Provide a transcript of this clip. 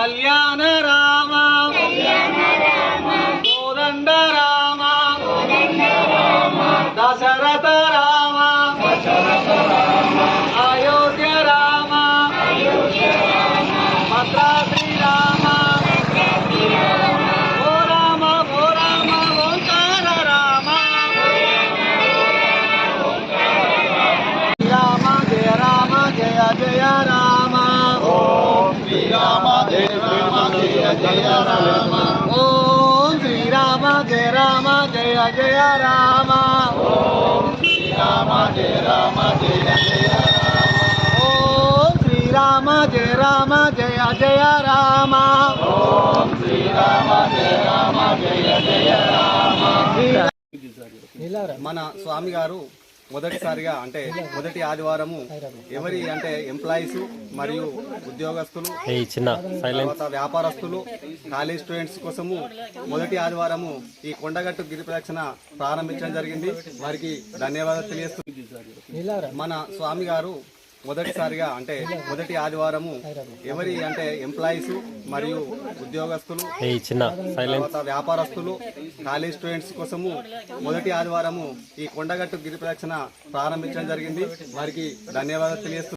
कल्याण राम गोदण्ड राम दशरथ ఓం శ్రీరామ జయ రామ జయ జయ రామ. ఓం శ్రీరామ జయ రామ జయ జయ ఓం శ్రీరామ జయ రామ జయ జయ రామ. జయ జయ రామ మన స్వామి గారు మొదటిసారిగా అంటే మొదటి ఆదివారము ఎవరి అంటే ఎంప్లాయీస్ మరియు ఉద్యోగస్తులు తర్వాత వ్యాపారస్తులు కాలేజ్ స్టూడెంట్స్ కోసము మొదటి ఆదివారము ఈ కొండగట్టు గిరి ప్రదక్షిణ ప్రారంభించడం జరిగింది. వారికి ధన్యవాదాలు తెలియజేస్తూ మన స్వామి గారు మొదటిసారిగా అంటే మొదటి ఆదివారము ఎవరి అంటే ఎంప్లాయీస్ మరియు ఉద్యోగస్తులు తర్వాత వ్యాపారస్తులు కాలేజ్ స్టూడెంట్స్ కోసము మొదటి ఆదివారము ఈ కొండగట్టు గిరి ప్రదక్షిణ ప్రారంభించడం జరిగింది. వారికి ధన్యవాదాలు తెలియజేస్తూ